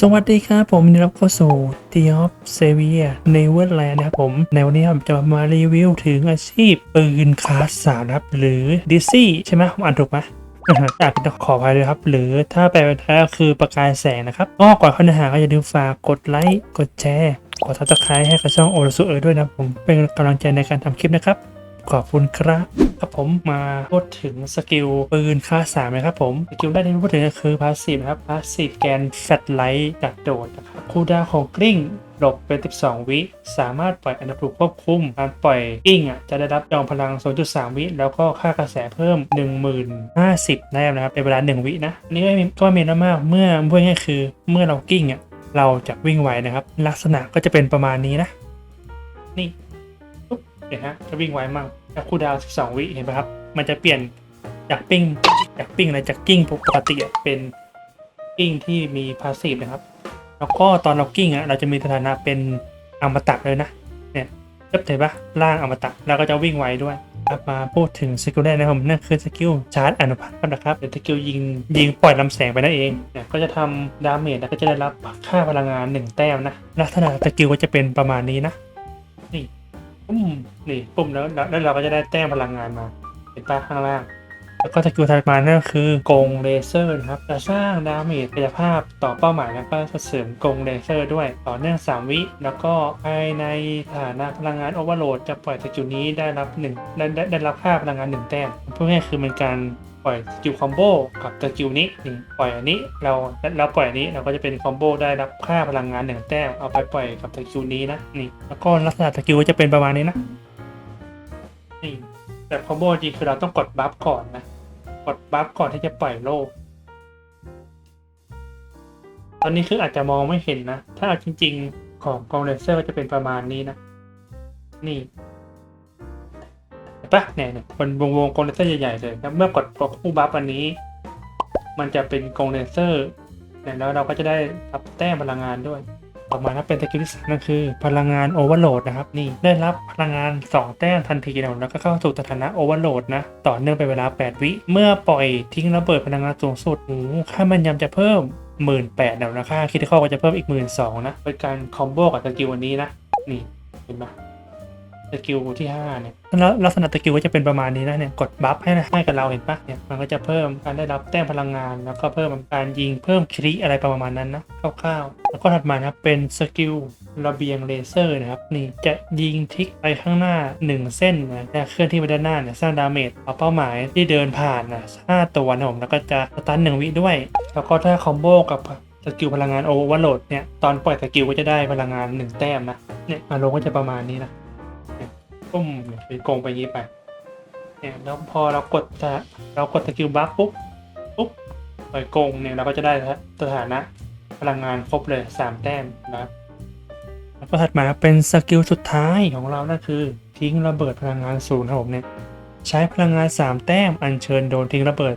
สวัสดีครับผมยินดีรับเข้าสู่ t e of s a v i r n e v e r l a n d นะครับผม ในวันนี้ผมจะมารีวิวถึงอาชีพปืนคลาสสามนะครับ หรือดิซี่ใช่ไหมผมอ่านถูกไหมอ่านผิดต้องขออภัยด้วยครับ หรือถ้าแปลเป็นไทยก็คือประกายแสงนะครับ ก็ก่อนเข้าเนื้อหาก็อย่าลืมฝากกดไลค์ กดแชร์ กดซับสไครต์ให้กับช่องโอรสุเออด้วยนะผมเป็นกำลังใจในการทำคลิปนะครับ ขอบคุณครับครับผมมาพูดถึงสกิลปืนค่าสามนะครับผมสกิลแรกที่พูดถึงก็คือพาสซีฟนะครับพาสซีฟแกนแฟลไลท์ดักโดดนะครับคูดาของกลิ้งหลบเป็น 12 วิ สามารถปล่อยอันดับถูกควบคุม การปล่อยกิ้งอะจะได้รับจองพลัง 0.3 วิ แล้วก็ค่ากระแสเพิ่ม 10,050ได้นะครับในเวลา 1 วินะอันนี้ก็ไม่มีก็ไม่มีนมากเมื่อพูดง่ายคือเมื่อเรากิ้งอะเราจะวิ่งไวนะครับ ลักษณะก็จะเป็นประมาณนี้นะ นี่็นฮะจะวิ่งไวมากแล้วคูดาว12 วิเห็นไหมครับ มันจะเปลี่ยนจากปิ้งจากปิ้งอะไรจากกิ้งปกติเป็นกิ้งที่มีพาสซีฟนะครับ แล้วก็ตอนเรากิ้งอะเราจะมีสถานะเป็นอมตะเลยนะเนี่ยเห็นปะล่างอมตะแล้วก็จะวิ่งไวด้วยครับมาพูดถึงสกิลแรกนะครับนั่นคือสกิลชาร์จอนุภาพนะครับเป็นสกิลยิงยิงปล่อยลำแสงไปนั่นเองเนี่ยก็จะทำดาเมจแล้วก็จะได้รับค่าพลังงานหนึ่งแต้มนะลักษณะสกิลก็จะเป็นประมาณนี้นะ ปุ่มนี่ปุ่มแล้วแล้วเราก็จะได้แต้มพลังงานมาเห็นปะข้างล่าง แล้วก็สกิลถัดมานั่นก็คือกงเลเซอร์นะครับ จะสร้างดาเมจกายภาพต่อเป้าหมายแล้วก็จะเสริมกงเลเซอร์ด้วย ต่อเนื่อง 3 วิ แล้วก็ภายในฐานะพลังงานโอเวอร์โหลดจะปล่อยสกิลนี้ได้รับ1ได้ได้ได้รับค่าพลังงาน 1 แต้มพูดง่ายๆคือเป็นการปล่อยสกิลคอมโบกับสกิลนี้นี่ปล่อยอันนี้เราแล้วปล่อยอันนี้เราก็จะเป็นคอมโบได้รับค่าพลังงาน1แต้มเอาไปปล่อยกับสกิลนี้นะนี่แล้วก็ลักษณะสกิลจะเป็นประมาณนี้นะนี่แต่คอมโบจริงคือเราต้องกดบัฟก่อนนะ กดบัฟก่อนที่จะปล่อยโลก ตอนนี้คืออาจจะมองไม่เห็นนะ ถ้าเอาจริง ๆ ของกองเลเซอร์ก็จะเป็นประมาณนี้นะ นี่ปะเนี่ยเนี่ยเป็นวงวงกองเลเซอร์ใหญ่ ๆ เลยแล้วเมื่อกดกดคู่บัฟอันนี้ มันจะเป็นกองเลเซอร์แล้วเราก็จะได้รับแต้มพลังงานด้วย ต่อมานะเป็นสกิลที่สามนั่นคือ พลังงานโอเวอร์โหลดนะครับนี่ได้รับพลังงาน 2 แต้มทันทีนะแล้วก็เข้าสู่สถานะโอเวอร์โหลดนะต่อเนื่องเป็นเวลา 8 วิ เมื่อปล่อยทิ้งระเบิดพลังงานสูงสุดโอ้ค่ามันยำจะเพิ่ม 1 8ื่นแปดนะค่าคิดเข้าก็จะเพิ่มอีก 1 2ื่นนะเป็นการคอมโบกับสกิลวันนี้นะนี่เห็นไหม สกิลที่5เนี่ยแล้วลักษณะสกิลก็จะเป็นประมาณนี้นะเนี่ยกดบัฟให้นะให้กับเราเห็นปะเนี่ยมันก็จะเพิ่มการได้รับแต้มพลังงาน แล้วก็เพิ่มการยิงเพิ่มคริอะไรประมาณนั้นนะคร่าวๆแล้วก็ถัดมานะครับเป็นสกิลระเบียงเลเซอร์นะครับนี่จะยิงทิกไปข้างหน้า 1 เส้นนะและเคลื่อนที่ไปด้านหน้าเนี่ยสร้างดาเมจเอาเป้าหมายที่เดินผ่านนะห้าตัวนะผมแล้วก็จะสตันหนึ่งวิด้วย แล้วก็ถ้าคอมโบกับสกิลพลังงานโอเวอร์โหลดเนี่ยตอนปล่อยสกิลก็จะได้พลังงาน 1 แต้มนะเนี่ยอารมณ์ก็จะประมาณนี้นะ ปุ้มเนี่ยไปโกงไปงี้ไปเนี่ยแล้วพอเรากดจะเรากดสกิลบัฟปุ๊บปุ๊บปล่อยโกงเนี่ยเราก็จะได้สถานะพลังงานครบเลย 3 แต้มนะครับแล้วก็ถัดมาเป็นสกิลสุดท้ายของเรานั่นคือ ทิ้งระเบิดพลังงานศูนย์ครับผมเนี่ยใช้พลังงาน 3 แต้มอัญเชิญโดนทิ้งระเบิด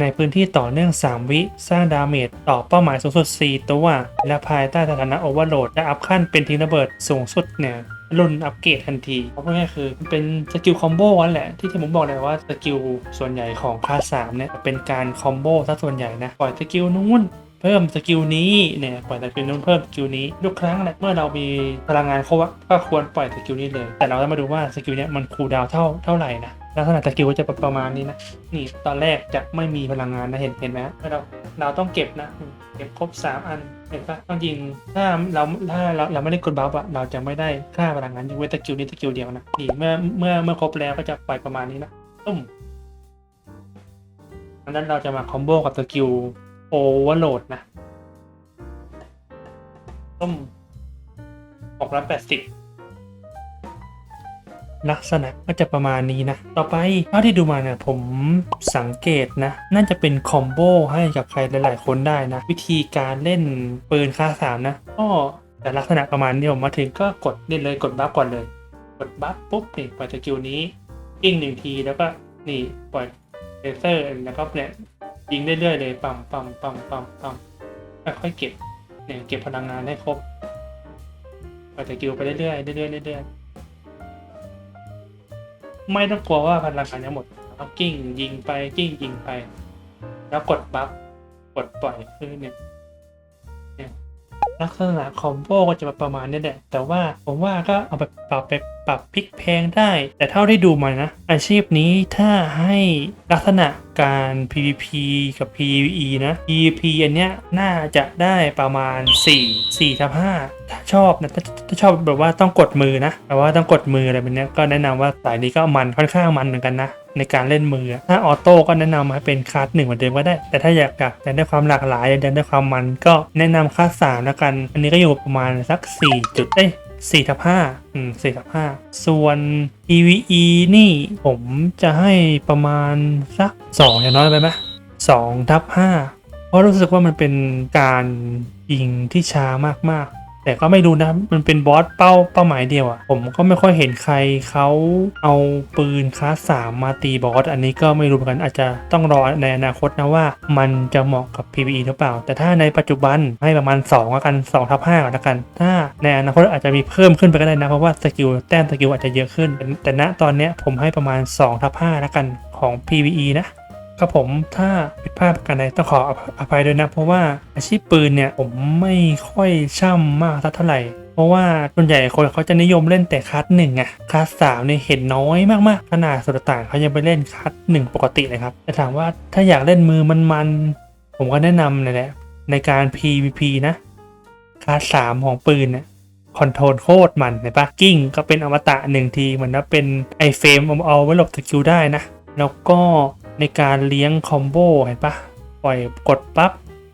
ในพื้นที่ต่อเนื่อง 3 วิสร้างดาเมจต่อเป้าหมายสูงสุด 4 ตัว และภายใต้สถานะโอเวอร์โหลดจะอัพขั้นเป็นทิ้งระเบิดสูงสุดเนี่ย รุนอัปเกรดทันทีเพราะง่ายคือเป็นสกิลคอมโบนั่นแหละที่ที่ผมบอกเลยว่าสกิลส่วนใหญ่ของคลาสสามเนี่ยเป็นการคอมโบซะส่วนใหญ่นะปล่อยสกิลนู้น เพิ่มสกิลนี้เนี่ยปล่อยสกิลนู้นเพิ่มสกิลนี้ทุกครั้งแหละเมื่อเรามีพลังงานครบก็ควรปล่อยสกิลนี้เลย แต่เราต้องมาดูว่าสกิลนี้มันคูลดาวเท่าเท่าไหร่นะลักษณะสกิลก็จะประมาณนี้นะนี่ตอนแรกจะไม่มีพลังงานนะเห็นเห็นไหมเราเราต้องเก็บนะเก็บครบ 3 อันเห็นปะต้องยิงถ้าเราถ้าเราเราไม่ได้กดบัฟอะเราจะไม่ได้ค่าพลังงานยกเว้นตะกิวนี้ตะกิวเดียวนะนี่เมื่อเมื่อเมื่อครบแล้วก็จะปล่อยประมาณนี้นะตุ้มอันนั้นเราจะมาคอมโบกับตะกิว โอเวอร์โหลดนะตุ้มหกร้อยแปดสิบลักษณะก็จะประมาณนี้นะ ต่อไปเท่าที่ดูมาเนี่ยผมสังเกตนะ น่าจะเป็นคอมโบให้กับใครหลาย ๆ คนได้นะ วิธีการเล่นปืนค่าสามนะก็แต่ลักษณะประมาณนี้ผมมาถึงก็กดเล่นเลยกดบัฟก่อนเลย กดบัฟปุ๊บนี่ปล่อยสกิลนี้ยิงหนึ่งทีแล้วก็นี่ปล่อยเลเซอร์แล้วก็เนี่ย ยิงเรื่อยๆเลยปั๊มปั๊มปั๊มปั๊มปั๊มค่อยๆเก็บเนี่ยเก็บพลังงานให้ครบปล่อยสกิลไปเรื่อยๆเรื่อยๆเรื่อยๆไม่ต้องกลัวว่าพลังงานจะหมดเอากิ้งยิงไปกิ้งยิงไป แล้วกดบัฟกดปล่อยคือเนี่ยเนี่ยลักษณะคอมโบก็จะประมาณนี้แหละ แต่ว่าผมว่าก็เอาไปปรับไป ปรับพลิกแพงได้ แต่เท่าที่ดูมานะ อาชีพนี้ถ้าให้ลักษณะการ PVP กับ PVE นะ PVP อันเนี้ยน่าจะได้ประมาณ 4 4ทับ5ถ้าชอบนะถ้าถ้าชอบแบบว่าต้องกดมือนะแต่ว่าต้องกดมืออะไรแบบเนี้ยก็แนะนำว่าสายนี้ก็มันค่อนข้างมันเหมือนกันนะในการเล่นมือ ถ้าออโต้ก็แนะนำให้เป็นคลาสหนึ่งเหมือนเดิมก็ได้ แต่ถ้าอยากอยากได้ความหลากหลายอยากได้ความมันก็แนะนำคลาสสามแล้วกัน อันนี้ก็อยู่ประมาณสัก 4 จุดเอ้ย 4ทับ5อืม4ทับ5ส่วน EVE นี่ผมจะให้ประมาณสัก2อย่างน้อยไปไหม2ทับ5เพราะรู้สึกว่ามันเป็นการยิงที่ช้ามากๆ แต่ก็ไม่รู้นะ มันเป็นบอสเป้าเป้าหมายเดียวอะ่ะ ผมก็ไม่ค่อยเห็นใครเขาเอาปืนคลาสสามมาตีบอส อันนี้ก็ไม่รู้เหมือนกันอาจจะต้องรอในอนาคตนะว่า มันจะเหมาะกับ PVE หรือเปล่า แต่ถ้าในปัจจุบันให้ประมาณ2แล้วกัน2ทับ5ก่อนละกัน ถ้าในอนาคตอาจจะมีเพิ่มขึ้นไปก็ได้นะเพราะว่าสกิลแต้มสกิลอาจจะเยอะขึ้น แต่ณตอนเนี้ยผมให้ประมาณ2ทับ5แล้วกันของ PVE นะ ครับผมถ้าผิดพลาดประการใดต้องขออภัยด้วยนะ เพราะว่าอาชีพปืนเนี่ยผมไม่ค่อยช่ำมากสักเท่าไหร่ เพราะว่าส่วนใหญ่คนเขาจะนิยมเล่นแต่คัสหนึ่งอะคัสสามเนี่ยเห็นน้อยมากๆขนาดสุดต่างเขายังไปเล่นคัสหนึ่งปกติเลยครับแต่ถามว่าถ้าอยากเล่นมือมันๆผมก็แนะนำเลยแหละในการ PVP นะคัสสามของปืนเนี่ยคอนโทรลโคตรมันเห็นปะกิ้งก็เป็นอมตะหนึ่งทีเหมือนว่าเป็นไอเฟรมเอาเอาไว้หลบสกิลได้นะ แล้วก็ ในการเลี้ยงคอมโบเห็นปะปล่อยกดปั๊บ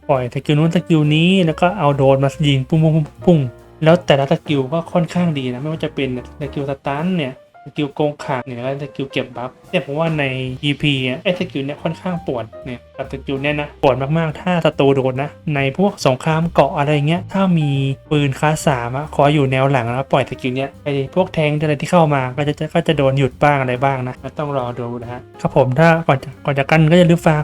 ปล่อยสกิลนู้นสกิลนี้แล้วก็เอาโดรนมายิงปุ้งปุ้งปุ้งปุ้งแล้วแต่ละสกิลก็ค่อนข้างดีนะไม่ว่าจะเป็นสกิลสตันเนี่ย สกิลโกงขาเนี่ยแล้วสกิลเก็บบัฟแต่ผมว่าใน EP อะไอ้สกิลเนี่ยค่อนข้างปวดเนี่ยกับสกิลเนี่ยนะปวดมากๆ ถ้าศัตรูโดนนะ ในพวกสงครามเกาะอะไรเงี้ยถ้ามีปืนคลาสสามอะขอยอยู่แนวหลังแล้วปล่อยสกิลเนี่ยไอ้พวกแทงอะไรที่เข้ามาก็จะก็จะโดนหยุดบ้างอะไรบ้างนะต้องรอดูนะฮะครับผมถ้าก่อนจะก่อนจากกันก็อย่าลืมฝาก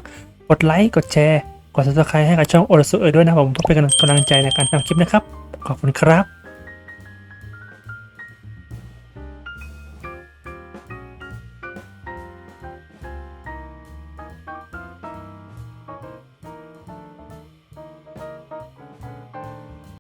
กดไลค์กดแชร์กด subscribe ให้กับช่องโอรสุเอด้วยนะผมเพื่อเป็นกำลังใจในการทำคลิปนะครับ ขอบคุณครับ